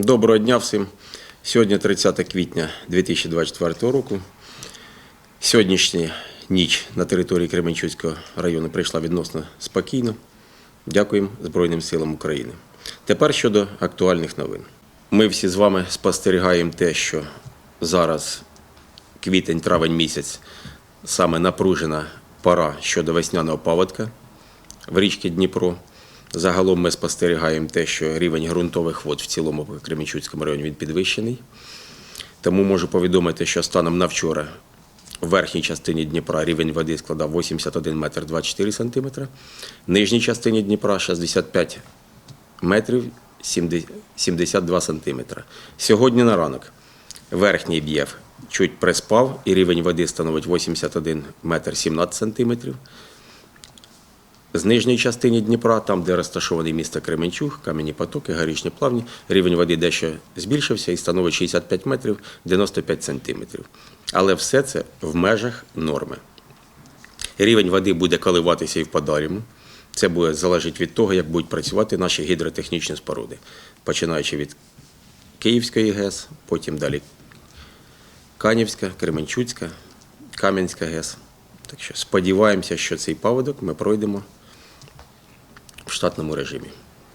Доброго дня всім. Сьогодні 30 квітня 2024 року. Сьогоднішня ніч на території Кременчуцького району прийшла відносно спокійно. Дякуємо Збройним силам України. Тепер щодо актуальних новин. Ми всі з вами спостерігаємо те, що зараз квітень-травень місяць саме напружена пора щодо весняного паводка в річці Дніпро. Загалом ми спостерігаємо те, що рівень ґрунтових вод в цілому в Кременчуцькому районі він підвищений. Тому можу повідомити, що станом на вчора в верхній частині Дніпра рівень води складав 81 метр 24 сантиметра, в нижній частині Дніпра 65 метрів 72 сантиметра. Сьогодні на ранок верхній б'єв чуть приспав і рівень води становить 81 метр 17 сантиметрів. З нижньої частини Дніпра, там, де розташований місто Кременчуг, кам'яні потоки, горішні плавні, рівень води дещо збільшився і становить 65 метрів 95 сантиметрів. Але все це в межах норми. Рівень води буде коливатися і в подальшому. Це буде залежати від того, як будуть працювати наші гідротехнічні споруди, починаючи від Київської ГЕС, потім далі Канівська, Кременчуцька, Кам'янська ГЕС. Так що сподіваємося, що цей паводок ми пройдемо штатному режимі.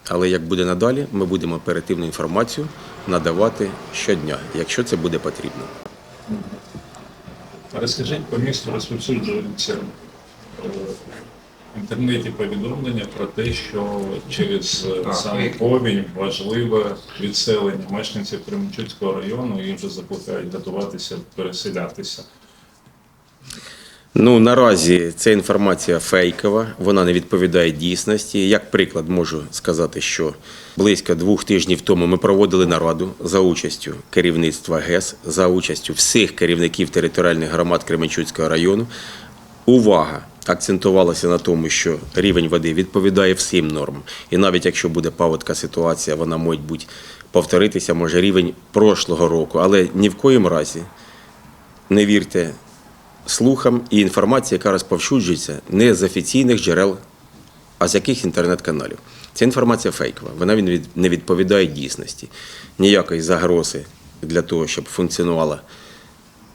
Але як буде надалі, ми будемо оперативну інформацію надавати щодня, якщо це буде потрібно. Розкажіть, по місту розповсюджуються е, в інтернеті повідомлення про те, що через саме повінь важливе відселення мешканців Кременчуцького району і вже закликають готуватися переселятися. Ну наразі ця інформація фейкова, вона не відповідає дійсності. Як приклад, можу сказати, що близько двох тижнів тому ми проводили нараду за участю керівництва ГЕС, за участю всіх керівників територіальних громад Кременчуцького району. Увага акцентувалася на тому, що рівень води відповідає всім нормам. І навіть якщо буде паводка ситуація, вона може бути повторитися, може рівень прошлого року, але ні в коїм разі не вірте слухам і інформації, яка розповсюджується не з офіційних джерел, а з яких інтернет-каналів. Ця інформація фейкова, вона не відповідає дійсності. Ніякої загрози для того, щоб функціонувала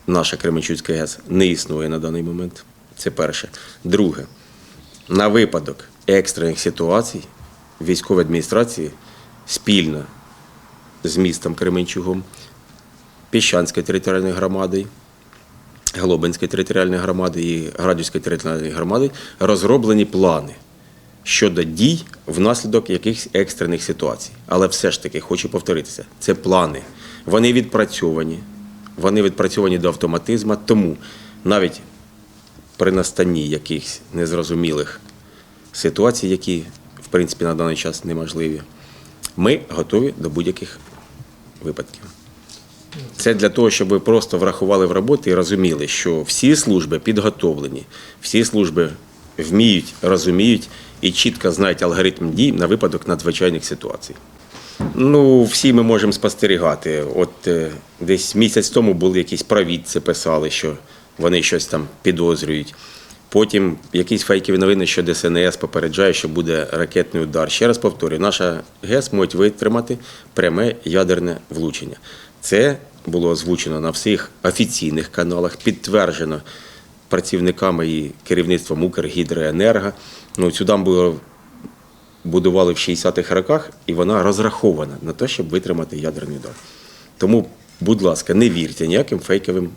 наша Кременчуцька ГЕС, не існує на даний момент. Це перше. Друге, на випадок екстрених ситуацій військові адміністрації спільно з містом Кременчугом, Піщанською територіальною громадою, Глобинської територіальної громади і Градівської територіальної громади розроблені плани щодо дій внаслідок якихось екстрених ситуацій. Але все ж таки хочу повторитися: це плани. Вони відпрацьовані, вони відпрацьовані до автоматизму, тому навіть при настанні якихось незрозумілих ситуацій, які в принципі на даний час неможливі, ми готові до будь-яких випадків. Це для того, щоб ви просто врахували в роботі і розуміли, що всі служби підготовлені, всі служби вміють, розуміють і чітко знають алгоритм дій на випадок надзвичайних ситуацій. Ну, всі ми можемо спостерігати. От е, десь місяць тому були якісь провідці, писали, що вони щось там підозрюють. Потім якісь фейкові новини, що ДСНС попереджає, що буде ракетний удар. Ще раз повторюю, наша ГЕС може витримати пряме ядерне влучення. Це було озвучено на всіх офіційних каналах, підтверджено працівниками і керівництвом Укргідроенерго. Ну, цю дамбу будували в 60-х роках, і вона розрахована на те, щоб витримати ядерний удар. Тому, будь ласка, не вірте ніяким фейковим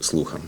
слухам.